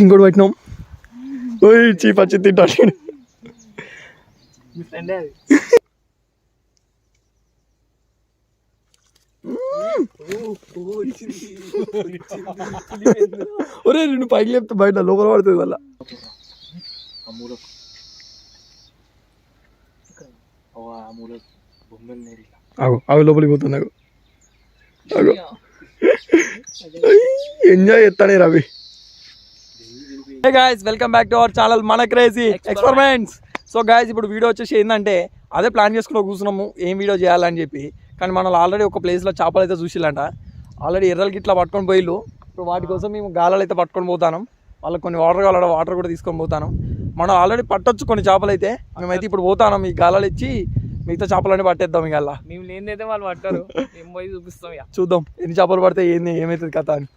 ఇంకోటి పెట్టినాం. ఓయ్ చీ పచ్చి తింటాడు ఒరే నేను పైకి లేపితే బయట లోపల పడుతుంది ఆగు ఆగు లోపలికి పోతుంది ఆగు. ఎంజాయ్ చేస్తానే Ravi. Hey guys welcome back to our channel మన క్రేజీ ఎక్స్పెరిమెంట్స్ సో గాయస్ ఇప్పుడు వీడియో వచ్చేసి ఏంటంటే అదే ప్లాన్ చేసుకుని కూర్చున్నాము ఏం వీడియో చేయాలని చెప్పి. కానీ మనం ఆల్రెడీ ఒక ప్లేస్లో చేపలు అయితే చూసిల్లంట. ఆల్రెడీ ఎర్రలకి ఇట్లా పట్టుకొని పోయిల్లు. ఇప్పుడు వాటి కోసం మేము గాలాలు అయితే పట్టుకొని పోతాను వాళ్ళకి కొన్ని వాటర్ కావాలంటే వాటర్ కూడా తీసుకొని పోతాను మనం ఆల్రెడీ పట్టొచ్చు కొన్ని చేపలు అయితే. మేమైతే ఇప్పుడు పోతాను ఈ గాలాలు ఇచ్చి మిగతా చేపలన్నీ పట్టేద్దాం ఇక అలా. మేము లేనిదైతే వాళ్ళు పట్టారు. మేము పోయి చూపిస్తాం ఇక. చూద్దాం ఎన్ని చేపలు పడితే ఏంది ఏమవుతుంది కథ అని.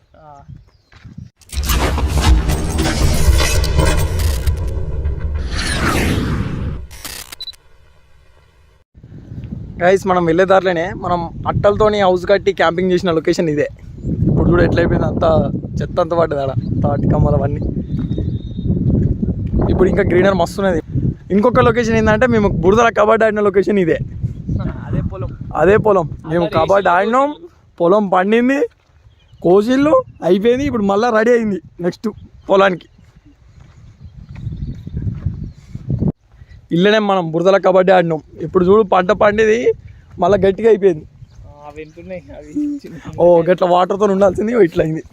గైస్ మనం వెళ్ళే దారిలోనే మనం అట్టలతోని హౌస్ కట్టి క్యాంపింగ్ చేసిన లొకేషన్ ఇదే. ఇప్పుడు చూడ ఎట్లయిపోయింది అంత చెత్త అంత పడ్డది ఆడ. తాటి కమ్మలు అవన్నీ. ఇప్పుడు ఇంకా గ్రీనర్ మస్తు ఉన్నది. ఇంకొక లొకేషన్ ఏంటంటే మేము బురదల కబడ్డీ ఆడిన లొకేషన్ ఇదే. అదే పొలం. అదే పొలం. మేము కబడ్డీ ఆడినాం పొలం పండింది కోసిళ్ళు అయిపోయింది ఇప్పుడు మళ్ళీ రెడీ అయింది నెక్స్ట్ పొలానికి. ఇల్లనే మనం బురదల కబడ్డీ ఆడినాం. ఇప్పుడు చూడు పంట పండేది మళ్ళీ గట్టిగా అయిపోయింది. ఓ గట్ల వాటర్తో ఉండాల్సింది ఓ ఇట్లా అయింది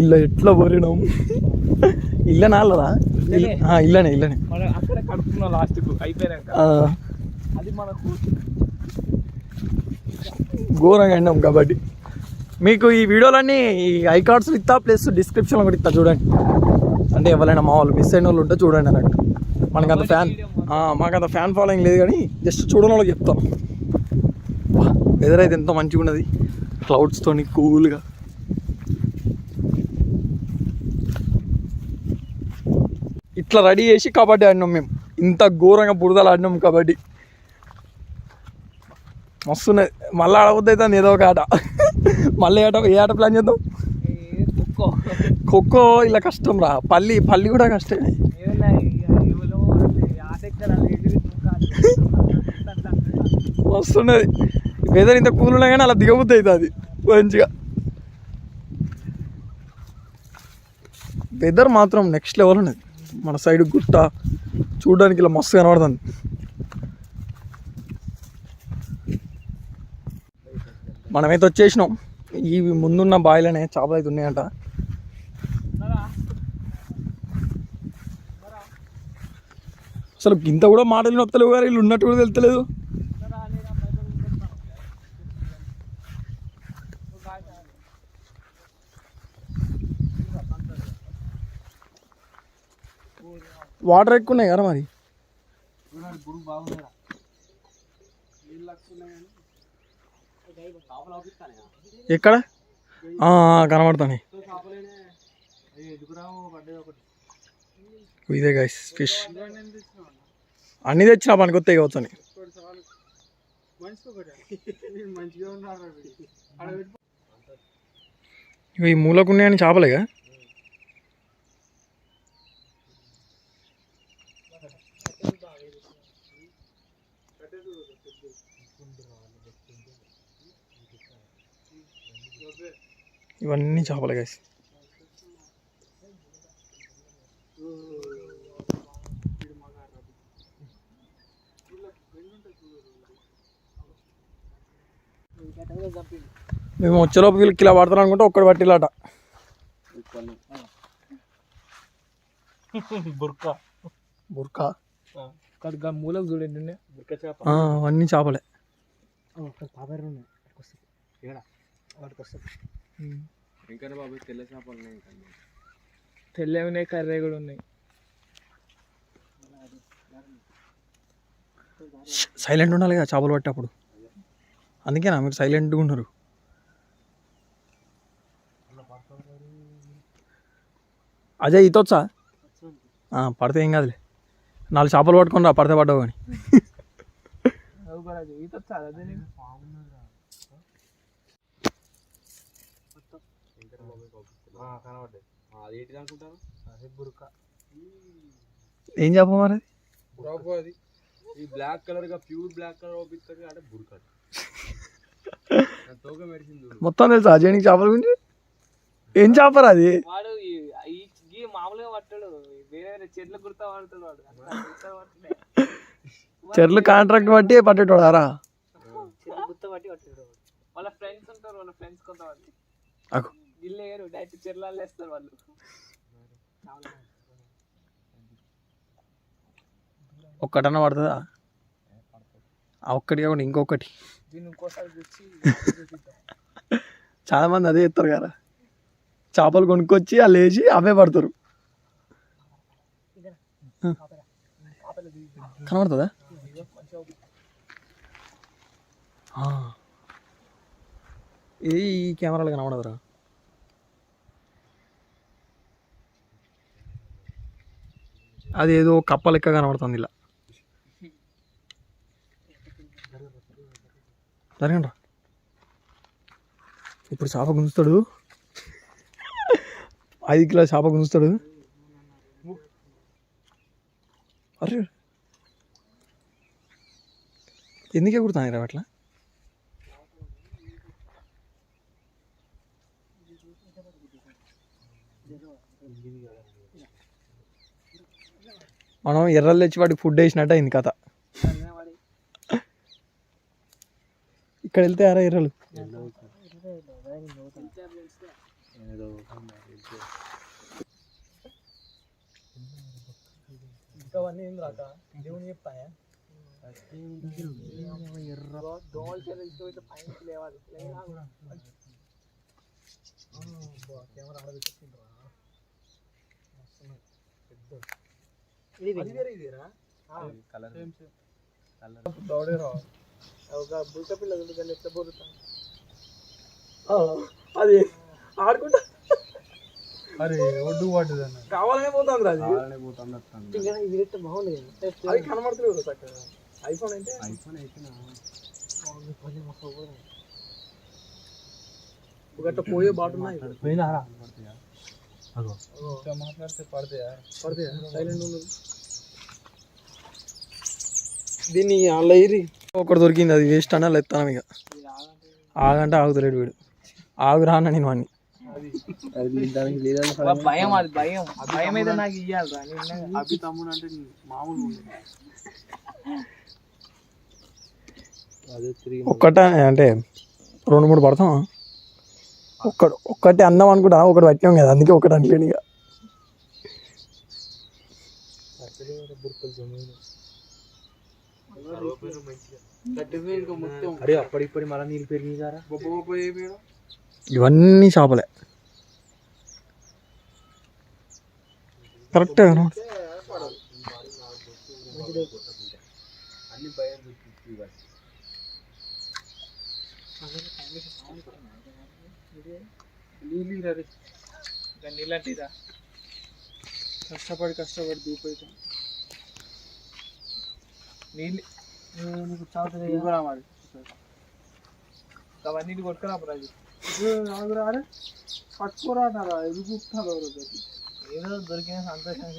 ఇల్ల ఎట్లా పోరినాం? ఇల్ల నాలదా ఇల్లనే. ఇల్లనే అక్కడే కడుపుకున్నాం లాస్ట్కు అయిపోయినాక. అది మనకు ఘోరంగా ఆడినాం కబడ్డీ మీకు ఈ వీడియోలన్నీ ఈ ఐ కార్డ్స్ ఇస్తా ప్లస్ డిస్క్రిప్షన్లో కూడా ఇస్తా చూడండి. అంటే ఎవరైనా మా వాళ్ళు మిస్ అయిన వాళ్ళు ఉంటే చూడండి అన్నట్టు. మనకు అంత ఫ్యాన్ మాకు అంత ఫ్యాన్ ఫాలోయింగ్ లేదు కానీ జస్ట్ చూడని వాళ్ళకి చెప్తాం. వెదర్ అయితే ఎంతో మంచిగా ఉన్నది క్లౌడ్స్తోని కూల్గా ఇట్లా రెడీ చేసి కబడ్డీ ఆడినాం మేము. ఇంత ఘోరంగా బురదలు ఆడినాం కబడ్డీ. మస్తున్నది. మళ్ళీ ఆడవద్దు ఏదో ఒక ఆట. మళ్ళీ ఆట ఏ ఆట ప్లాన్ చేద్దాం? ఖోఖో. ఖోఖో ఇలా కష్టం రా. పల్లి పల్లి కూడా కష్టమే. ఏదైనా మస్తున్నది. వెదర్ ఇంత కూల్ ఉన్నా కానీ అలా దిగబుద్ది అవుతుంది. మంచిగా. వెదర్ మాత్రం నెక్స్ట్ లెవెల్ ఉన్నది. మన సైడ్ గుట్ట చూడడానికి ఇలా మస్తు కనబడుతుంది. మనమైతే వచ్చేసినాం. ఇవి ముందున్న బాయిలనే చేపలు అయితే ఉన్నాయంట. అసలు ఇంత కూడా మాటలు నొత్తలేవు గారు వీళ్ళు ఉన్నట్టు కూడా తెలుస్తలేదు. వాటర్ ఎక్కువ ఉన్నాయి కదా మరి? ఎక్కడ? ఆ, ఇదే గైస్ ఫిష్ అన్నీ తెచ్చినా పనికి వస్తాయి కావచ్చు అని. ఇవి ఈ మూలకు ఉన్నాయని చేపలేగా ఇవన్నీ చేపలే గైస్ మేము వచ్చేలోపు వీళ్ళు కిలో పడతారు అనుకుంటే ఒక్కడు పట్టిలాట బుర్కా. బుర్కా? మూలకు చూడండి బుర్క చేప. ఆ, అవన్నీ చేపలే. పాపర్ ఉన్నాయి ఇక్కడ వాటికి వస్తాయి ఇంకా బాబు తెల్ల చేపలు ఉన్నాయి ఇంకా తెల్లవి ఉన్నాయి కర్రే కూడా ఉన్నాయి. సైలెంట్ ఉండాలి కదా చేపలు పట్టేటప్పుడు. అందుకేనా మీరు సైలెంట్గా ఉన్నారు? అజయ్ ఈతొచ్చా ఆ, పడితే ఏం కాదులే. నాలుగు చేపలు పట్టుకొని రా పడితే పడ్డావు కానీ ఈత వచ్చా అదే నీకు? కనబడ్డాయి. అది ఏంటిది అనుకుంటాను అదే బురక. ఏం చెప్ప మరి? అది ఈ బ్లాక్ కలర్గా ప్యూర్ బ్లాక్ కలర్ ఓపిస్తుంది అంటే బుర్కట్ తోక మొత్తం తెలుసా అజయ్ చేపల గురించి? ఏం చేపరా అది? వాడు ఈ- మామూలుగా పట్టాడు. వేరే వేరే చెట్లు గుర్తా పడతాడు వాడు. చెర్లు కాంట్రాక్ట్ బట్టి పట్టేటోడారా చెట్లు గుర్త పట్టి పట్టాడు వాడు. వాళ్ళ ఫ్రెండ్స్ ఉంటారు వాళ్ళ ఫ్రెండ్స్ కొంతమంది. అగు. ఇల్లు వేయరు డైరెక్ట్ చెర్లలో వేస్తారు వాళ్ళు. ఒక్కటన్నా పడుతుందా? ఆ ఒక్కటి కాకుండా ఇంకొకటి. చాలా మంది అదే చెప్తారు కదా. చేపలు కొనుక్కొచ్చి వాళ్ళు వేసి అవే పడతారు. కనబడుతుందా? ఆ. ఇది ఈ కెమెరాలో కనబడదురా. అది ఏదో కప్ప లెక్క కనబడుతుంది ఇలా. జరగండి ఇప్పుడు చేప గుంజుతాడు. ఐదు కిలో చేప గుంజుతాడు. అరే. ఎందుకే కుడతాను రా అట్లా? మనం ఎర్రలు తెచ్చి వాడికి ఫుడ్ వేసినట్టు అయింది కథ. ఇక్కడ వెళ్తే అరా ఎర్రలు? ఇంకా ఏం రాక దేవుని కెమెరా పెద్ద అది ఆడుకుంటా. అరే ఒడ్డు పడ్డది అన్న. కావాలనే పోతుంది అది. కావాలనే పోతుంది వస్తుంది ఇంకా ఇది అయితే బాగుంది అది కనబడుతుంది కదా చక్కగా. ఐఫోన్ అయితే? ఐఫోన్ అయితే నా ఒకట పోయే బాటు ఉన్నాయి పోయినారా? అగో మాట్లాడితే పడతాయా పడతాయా సైలెంట్ ఉండదు. దీన్ని అలా ఇరి ఒకటి దొరికింది అది వేస్ట్ అన్నా లేస్తాను ఇక. ఆగంటే ఆగుతలేడు వీడు. ఆగురా అన్న నేను వాడిని దానికి లేదా భయం అది భయం. ఆ భయం అయితే నాకు ఇయ్యాలి రా నేను అభి తమ్ముడు అంటే మామూలు అదే తిరిగి ఒక్కట అంటే రెండు మూడు పడతాం ఒక్కడు ఒక్కటి అన్నం అనుకుంటా ఒకటి పట్టినాం కదా అందుకే ఒకటి అనలేను ఇక. ఇవన్నీ చేపలే. కరెక్ట్ అన్ని నీళ్ళు రే నీళ్ళంటిదా కష్టపడి కష్టపడి దూపైతే నీళ్ళు నీకు చావుతుంది మరి అవన్నీ కొట్టుకురా రాజు ఆగురా పట్టుకోరా అన్నారా ఎదుగుతారు ఏదో దొరికిన సంతోషం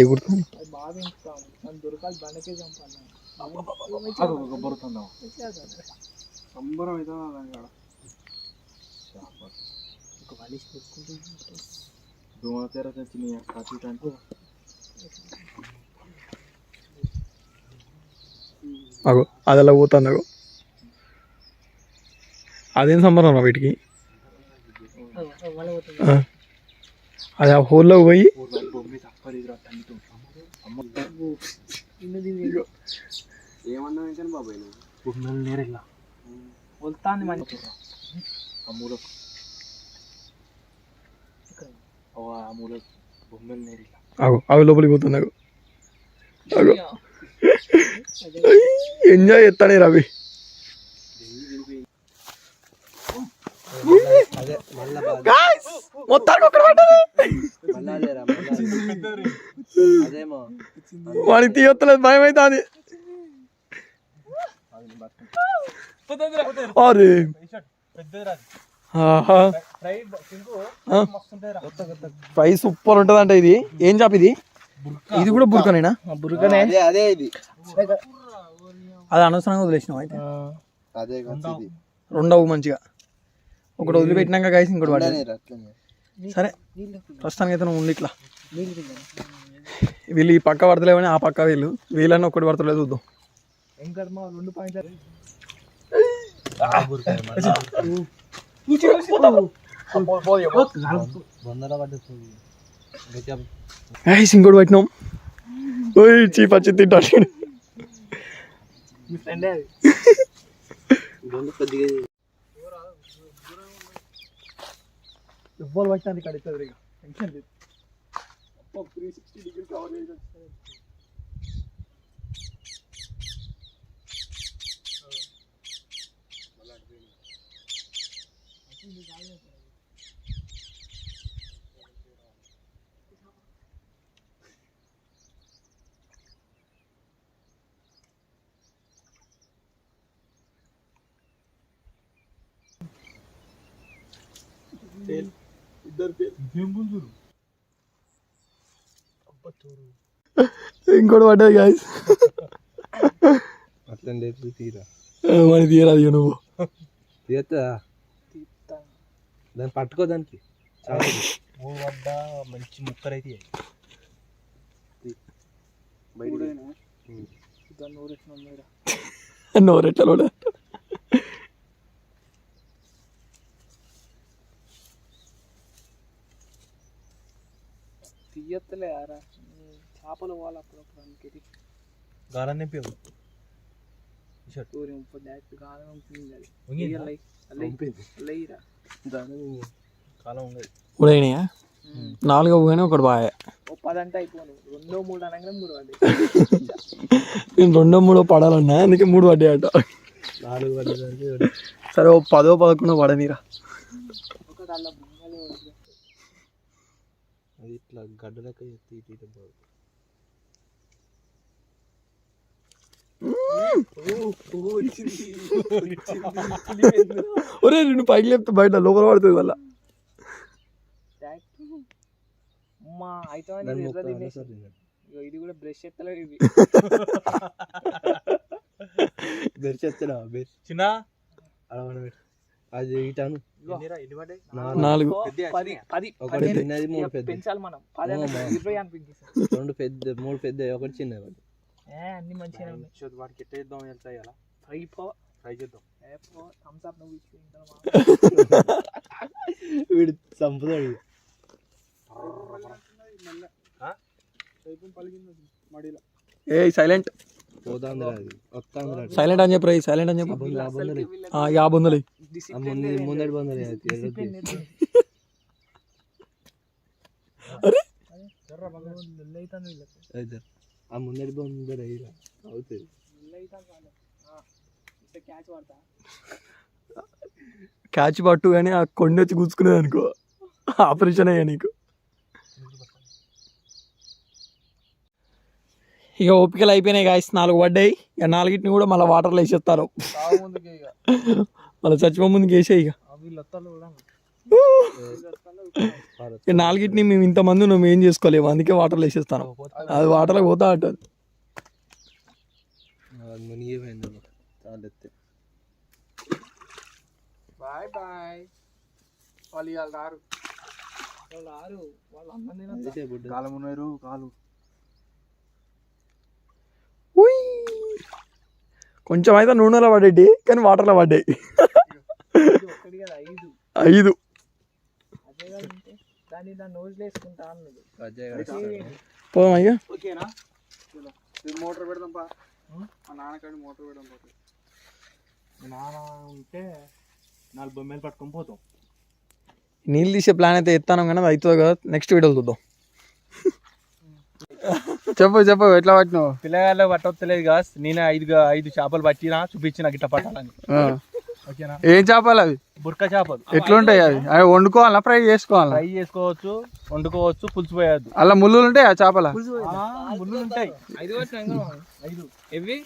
ఎగురుతాను అది బాగా పెంచుతాము మనం దొరకాలి బండకే చంపాలి బొరుతుందాం సంబరం అవుతుంది ఒక వలిసి పెట్టుకుంటే దోమ తెర తెచ్చి కట్టి అంటే అగో అది అలా పోతుంది అగో? అదేం సంబరం రా వీటికి. అది ఆ హోల్లో పోయి ఏమన్నా ఇంకా బాబాయ్ నువ్వు బొమ్మలు నేరెళ్ళ వస్తాంది మంచి. ఆ మూల ఆ మూల బొమ్మలు అవి లోపలికి అగో ఎంజాయ్ చేస్తానే రవి. మొత్తానికి పడ్డది వాడికి తీయొత్తలేదు భయం అవుతుంది అరే. ఫ్రై సూపర్ ఉంటుంది అంట ఇది. ఏం చాప్ ఇది? ఇది కూడా బుర్కనేనా బురుకనే. అదే అదే ఇది. అది అనవసరంగా వదిలేసినాం అయితే? రెండవ మంచిగా. ఒకటి వదిలిపెట్టినాక గైస్ ఇంకోటి అట్లనే సరే. ప్రస్తుతానికి అయితే నువ్వు ఉండి ఇట్లా. వీళ్ళు ఈ పక్క పడతలేవని ఆ పక్క వీళ్ళు. వీళ్ళని ఒక్కటి పడతలేదు చూద్దాం. ఇంకోటి పట్టినాం. ఓయ్ చీ పచ్చి తింటాడు. మీ ఫ్రెండే అది రెండు కొద్దిగా ఎవ్వరు పట్టినా ఇక్కడ ఇస్తుంది ఇక టెన్షన్ లేదు త్రీ సిక్స్టీ డిగ్రీ కవర్ ఇంకోటి పడ్డది గాయస్ అట్లా లేదు తీరా. మరి ఇక నువ్వు. తీస్తా దాన్ని పట్టుకో దానికి. వడ్డ మంచి ముక్కలు అయితే దాన్ని ఊరెట్టిన మీద తీయత్తలే ఆరా. చేపలు పోవాలి అప్పుడప్పుడు అందుకే గాలం నింపేవు డైరెక్ట్ కాలం ఉంటుంది అది. అల్లయ్యరా కాలం ఉండదు. ఉడైనాయా నాలుగు కానీ ఒకటి బాగా. ఓ పది అంటే అయిపోను. రెండో మూడు అనగానే మూడు పడ్డాయి. నేను రెండో మూడో పడాలన్నా అందుకే మూడు పడ్డాయట నాలుగు పడ్డదంటే సరే ఓ పదో పదకొండో పడనీరా. ఒకటి అల్ల బొమ్మలు అది ఇట్లా గడ్డ లెక్క ఎత్తి ఇటు పోదు. ఒరే రెండు పైకి లేపితే బయట లోపల పడుతుంది. ఇగో ఇది కూడా బ్రష్ ఎత్తలేదు ఇది. బెర్చి ఎత్తడా బెర్చి చిన్న? అలా. అది ఇటాను నాలుగు. ఒకటి. చిన్నది మూడు పెద్ద పెంచాలి మనం. ఇరవై అనిపించేసి. రెండు పెద్ద మూడు పెద్ద ఒకటి చిన్నది ఒకటి ఏ అన్ని మంచిగా ఉన్నాయి. వాడికి ఎట్ట చేద్దాం ఎంత అయ్యాలా ఫ్రై పో. చేద్దాం. వీడు చంపుతాడు ఏ సైలెంట్ సైలెంట్ అని చెప్పు రే సైలెంట్ అని చెప్పు. బొందలు, ఆ బొందలు. ఆ. అరే! అవుతుంది ఆ క్యాచ్ పట్టు కానీ ఆ కొండ వచ్చి గుచ్చుకునేది అనుకో. ఆపరేషన్ అయ్యా నీకు. ఇక ఓపికలు అయిపోయినాయి గాయస్ నాలుగు పడ్డాయి. ఇక నాలుగిటిని కూడా మళ్ళీ వాటర్లో వేసేస్తారు. మళ్ళీ చచ్చిపో ముందుకు వేసే ఇక. నాలుగిటిని మేము ఇంతమంది నువ్వు ఏం చేసుకోలేము. అందుకే వాటర్లో వేసేస్తాను. అది వాటర్లో పోతా అంటారు. బాయ్ బాయ్ వాళ్ళు ఇవాళ రారు. వాళ్ళు రారు. వాళ్ళు బుడ్డ కాలం ఉన్నారు కాలు. ఉయ్. కొంచెం అయితే నూనెలో పడ్డాయి కానీ వాటర్లో పడ్డాయి. ఐదు. దాన్ని దాన్ని నోజ్లో వేసుకుంటా అన్నది అజయ్ పోదాం అయ్యా ఓకేనా మోటార్ పెడదాం పా మా నాన్నకాడి మోటార్ పెడదాం పా నాన్న ఉంటే నాలుగు బొమ్మలు పట్టుకొని పోతాం నీళ్ళు తీసే ప్లాన్ అయితే ఎత్తాను కానీ అది అవుతుంది కదా నెక్స్ట్ వీడియోలో చూద్దాం. చెప్పు చెప్పు ఎట్లా పట్టినావు? పిల్లగాళ్ళు పట్టవత్తలేదు కాస్ నేను ఐదు ఐదు చేపలు పట్టినా చూపించిన గిట్ట పట్టాలని. ఓకేనా? ఏం చేపలు అవి? బుర్క చేపలు. ఎట్లుంటాయి అవి? అవి వండుకోవాలా ఫ్రై చేసుకోవాలా? ఫ్రై చేసుకోవచ్చు వండుకోవచ్చు పులుసు పోయద్దు అలా ముళ్ళులు ఉంటాయి ఆ చేపల? ముళ్ళు ఉంటాయి. ఐదు ఎవి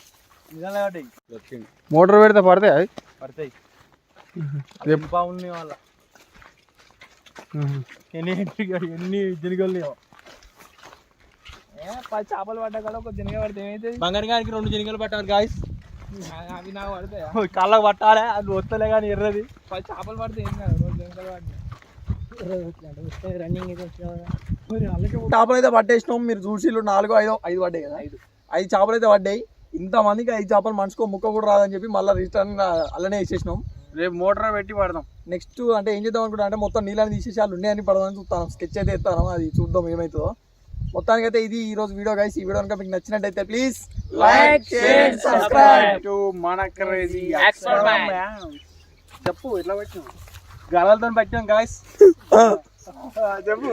మోటార్ పెడితే పడతాయి అవి? పడతాయి. రేపు బాగున్నాయి వాళ్ళ. ఎన్ని ఎన్ని జనిగలు చేపలు పడ్డా కూడా ఒక దినగా పడితే ఏమైతుంది? బంగారానికి రెండు జనిగలు పట్టారు గాయస్ అవి నాకు పడతాయా? కళ్ళకు పట్టాలి అది వస్తలే కానీ ఎర్రది. పది చేపలు పడితే ఏం కాదు రోజు దినగలు పడినా చేపలు అయితే పట్టేసినాం మీరు చూసిళ్ళు నాలుగు ఐదు ఐదు పడ్డాయి కదా. ఐదు. ఐదు చేపలు అయితే పడ్డాయి. ఇంతమందికి ఐదు చేపలు మనిషికో ముక్క కూడా రాదని చెప్పి మళ్ళీ రిటర్న్ అలానే వేసేసినాం రేపు మోటార్ పెట్టి పడదాం. నెక్స్ట్ అంటే ఏం చేద్దాం అనుకుంటా అంటే మొత్తం నీళ్ళని తీసేసి వాళ్ళు ఉన్నాయని పడదామని చూస్తాను స్కెచ్ అయితే ఎత్తాను అది చూద్దాం ఏమవుతుందో మొత్తానికి అయితే ఇది ఈ రోజు వీడియో గైస్ ఈ వీడియో కనుక మీకు నచ్చినట్టయితే please like share subscribe to మన క్రేజీ చెప్పు ఎట్లా పెట్టినావు? గలలతో పట్టాం గాయస్ చెప్పు.